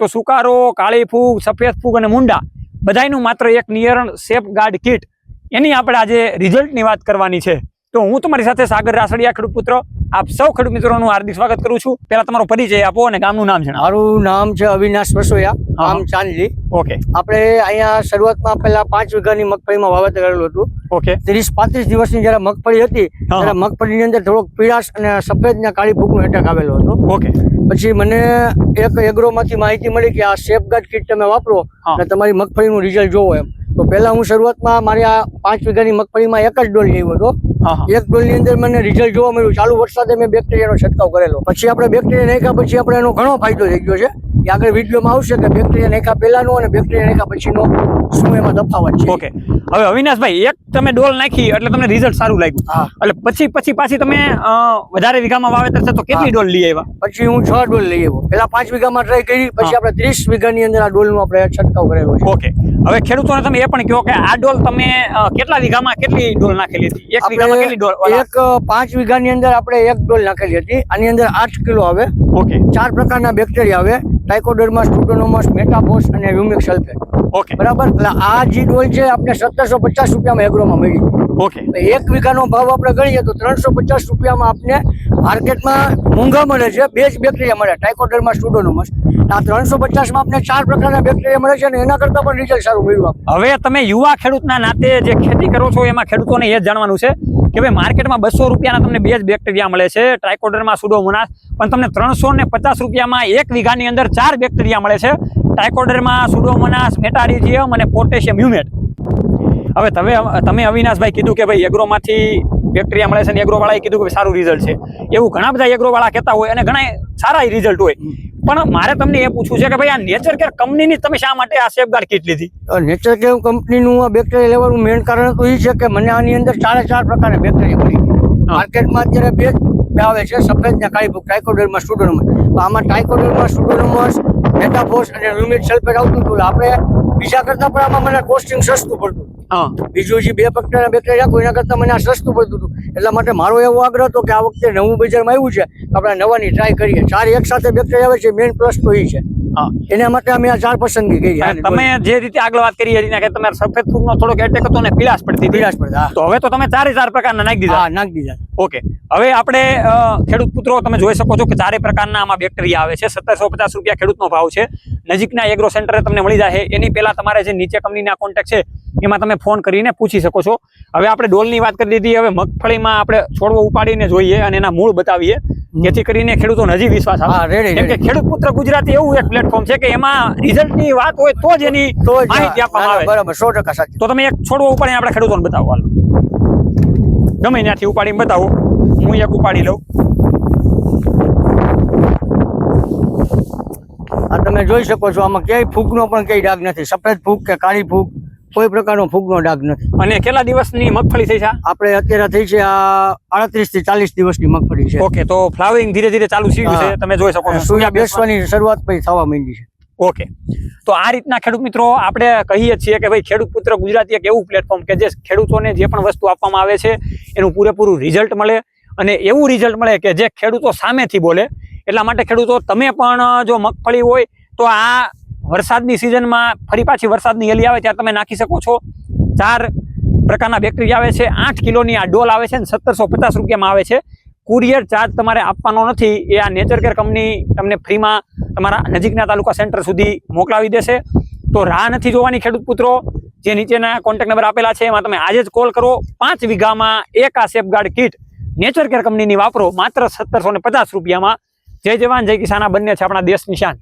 તો સુકારો કાળી ફૂગ સફેદ ફૂગ અને મુંડા બધાયનું માત્ર એક નિયરણ સેફ ગાર્ડ કિટ. એની આપણે આજે રિઝલ્ટની વાત કરવાની છે. તો હું તમારી સાથે સાગર રાસડિયા ખેડૂત પુત્ર આપ સૌ ખેડૂત મિત્રોનું હાર્દિક સ્વાગત કરું છું. પહેલા તમારો પરિચય આપો અને ગામનું નામ જણાવો. મારું નામ છે અવિનાશ વસોયા આમ ચાંદલી. ઓકે. આપણે અહીંયા શરૂઆતમાં પહેલા પાંચ વીઘાની મગફળીમાં વાવેતર કરેલું હતું. ઓકે. ત્રીસ પાંત્રીસ દિવસની જ્યારે મગફળી હતી. ત્યારે મગફળીની અંદર થોડોક પીળાશ અને સફેદ ને કાળી ફૂગનો એટેક આવેલો હતો. ઓકે. પછી મને એક એગ્રોમાંથી માહિતી મળી કે આ સેફગાર્ડ કિટ તમે વાપરો અને તમારી મગફળીનું રિઝલ્ટ જોવો એમ. તો પહેલા હું શરૂઆતમાં મારી આ પાંચ વીઘાની મગફળીમાં એક જ ડોલ લેવો હતો. એક ડોલની અંદર મને રિઝલ્ટ જોવા મળ્યું. ચાલુ વરસાદે મેં બેક્ટેરિયાનો છંટકાવ કરેલો. પછી આપણે બેક્ટેરિયા નાખ્યા પછી આપણે એનો ઘણો ફાયદો થઈ ગયો છે. એ આગળ વિડીયોમાં આવશે કે બેક્ટેરિયા નાખ્યા પહેલાનો અને બેક્ટેરિયા નાખ્યા પછીનો શું એમાં તફાવત છે? ઓકે. હવે અવિનાશભાઈ એક તમે ડોલ નાખી એટલે તમને રિઝલ્ટ સારું લાગ્યું. એટલે પછી પછી પાછી તમે વધારે વીઘામાં વાવેતર છે તો કેટલી ડોલ લઈ આવ્યા? પછી હું છ ડોલ લઈ આવ્યો. પેલા પાંચ વીઘામાં ટ્રાય કરી પછી આપણે ત્રીસ વીઘાની અંદર આ ડોલનો આપણે છંટકાવ કરેલો છે. ઓકે. હવે ખેડૂતોને તમે એ પણ કહો કે આ ડોલ તમે કેટલા વીઘામાં કેટલી ડોલ નાખેલી હતી? એક વીઘામાં કેટલી ડોલ એક પાંચ વીઘાની અંદર આપણે એક ડોલ નાખેલી હતી. આની અંદર આઠ કિલો આવે. ઓકે. ચાર પ્રકારના બેક્ટેરિયા આવે. ટાઇકોડર્માસ સ્ટુડોનોમસ મેટાફોસ અને હ્યુમિક સલ્ફેટ ઓકે. બરાબર? એટલે આ જે ડોલ છે આપણે સત્તરસો પચાસ રૂપિયામાં એગ્રોમાં મળી. ઓકે. એક વીઘાનો ભાવ આપણે ગણીએ તો ત્રણસો પચાસ રૂપિયામાં આપને માર્કેટમાં મોંઘા મળે છે બે જ બેક્ટેરિયા મળે ટાઇકોડર્મા સ્ટુડોનોમસ આ ત્રણસો પચાસમાં આપણે ચાર પ્રકારના બેક્ટેરિયા મળે છે અને એના કરતાં પણ રિઝલ્ટ સારું મળ્યું હવે તમે યુવા ખેડૂતના નાતે જે ખેતી કરો છો એમાં ખેડૂતોને એ જ જાણવાનું છે. કે ભાઈ માર્કેટમાં બસો રૂપિયાના તમને બે જ બેક્ટેરિયા મળે છે ટ્રાઇકોડરમાં સુડોમોનાસ પણ તમને ત્રણસો ને પચાસ રૂપિયામાં એક વીઘાની અંદર ચાર બેક્ટેરિયા મળે છે ટ્રાઇકોડરમાં સુડોમોનાસ મેટારિઝિયમ અને પોટેશિયમ હ્યુમેટ હવે તમે તમે અવિનાશભાઈ કીધું કે ભાઈ એગ્રોમાંથી બેક્ટેરિયા મળે છે અને એગ્રોવાળાએ કીધું કે સારું રિઝલ્ટ છે. એવું ઘણા બધા એગ્રોવાળા કહેતા હોય અને ઘણા સારા રિઝલ્ટ હોય. પણ મારે તમને એ પૂછવું છે કે ભાઈ આ નેચર કેર કંપનીની તમે શા માટે આ સેફગાર્ડ કીટ લીધી? નેચર કેર કંપનીનું આ બેક્ટેરિયા લેવાનું મેઇન કારણ તો એ છે કે મને આની અંદર ચારે ચાર પ્રકારના બેક્ટેરિયા મળી માર્કેટમાં અત્યારે બે આવે છે સફેદ ને કાળી ભૂખ ટાઇકોડર્મા સ્ટુડોનોમસ તો આમાં ટાઇકોડર્મા સ્ટુડન્ટમાં મેટાફોસ અને હ્યુમિક સલ્ફેટ આવતું હતું આપણે બીજા કરતાં પણ આમાં મને કોસ્ટિંગ સસ્તું પડતું હા. બીજું જે બે પ્રકારના બેક્ટેરિયા કોઈ એના કરતાં મને આ સસ્તું પડતું હતું. એટલા માટે મારો એવો આગ્રહ હતો કે આ વખતે નવું બજારમાં આવ્યું છે તો આપણે નવાની ટ્રાય કરીએ. ચાર એક સાથે બેક્ટેરિયા આવે છે મેઇન પ્લસ તો એ છે. હા. એના માટે અમે આ ચાર પસંદગી કરી. તમે જે રીતે આગળ વાત કરી હતી કે તમારે સફેદ ફૂગનો થોડોક એટેક હતો ને પીળાશ પડતી પીળાશ પડતા તો હવે તો તમે ચારે ચાર પ્રકારના નાખી દીધા. નાખી દીધા. ઓકે. હવે આપણે ખેડૂત પુત્રો તમે જોઈ શકો છો કે ચારે પ્રકારના આમાં બેક્ટેરિયા આવે છે. સત્તરસો પચાસ રૂપિયા ખેડૂતનો ભાવ છે. નજીકના એગ્રો સેન્ટરે તમને મળી જાય એની પહેલા તમારે જે નીચે કંપનીના કોન્ટેક્ટ છે એમાં તમે ફોન કરીને પૂછી શકો છો. હવે આપણે ડોલની વાત કરી દીધી હવે મગફળીમાં આપણે છોડવો ઉપાડીને જોઈએ અને એના મૂળ બતાવીએ. જેથી કરીને ખેડૂતોને હજી વિશ્વાસ આવે. હા રેડી કેમ કે ખેડૂત પુત્ર ગુજરાતી એવું એક પ્લેટફોર્મ છે કે એમાં રિઝલ્ટની વાત હોય તો જ એની માહિતી આપવામાં આવે. બરાબર સો ટકા સાચું. તો તમે એક છોડવો ઉપાડીને આપણે ખેડૂતોને બતાવો હાલો. ગમે ત્યાંથી ઉપાડીને બતાવો. હું એક ઉપાડી લઉં. તમે જોઈ શકો છો આમાં ક્યાંય ફૂગનો પણ કઈ ડાગ નથી. સફેદ ફૂગ કે કાળી ફૂગ? કોઈ પ્રકારનો ફૂગનો ડાઘ નથી. અને કેટલા દિવસની મગફળી થઈ છે આપણે અત્યારે થઈ છે આ આડત્રીસથી ચાલીસ દિવસની મગફળી છે. ઓકે તો ફ્લાવરિંગ ધીરે ધીરે ચાલુ થયું છે તમે જોઈ શકો છો. સૂર્ય બેસવાની શરૂઆત પછી થવા માંડી છે. ઓકે તો આ રીતના ખેડૂત મિત્રો આપણે કહીએ છીએ કે ભાઈ ખેડૂત પુત્ર ગુજરાતી એક એવું પ્લેટફોર્મ કે જે ખેડૂતોને જે પણ વસ્તુ આપવામાં આવે છે એનું પૂરેપૂરું રિઝલ્ટ મળે અને એવું રિઝલ્ટ મળે કે જે ખેડૂતો સામેથી બોલે. એટલા માટે ખેડૂતો તમે પણ જો મગફળી હોય તો આ વરસાદની સિઝનમાં ફરી પાછી વરસાદની હેલી આવે ત્યારે તમે નાખી શકો છો. ચાર પ્રકારના બેક્ટેરિયા આવે છે. આઠ કિલોની આ ડોલ આવે છે ને સત્તરસો પચાસ રૂપિયામાં આવે છે. કુરિયર ચાર્જ તમારે આપવાનો નથી. એ આ નેચર કેર કંપની તમને ફ્રીમાં તમારા નજીકના તાલુકા સેન્ટર સુધી મોકલાવી દેશે. તો રાહ નથી જોવાની, ખેડૂત પુત્રો. જે નીચેના કોન્ટેક્ટ નંબર આપેલા છે, એમાં તમે આજે જ કોલ કરો. પાંચ વીઘામાં એક આ સેફગાર્ડ કીટ નેચર કેર કંપનીની વાપરો. માત્ર સત્તરસો પચાસ રૂપિયામાં. જય જવાન, જય કિસાન. બંને છે આપણા દેશની શાન.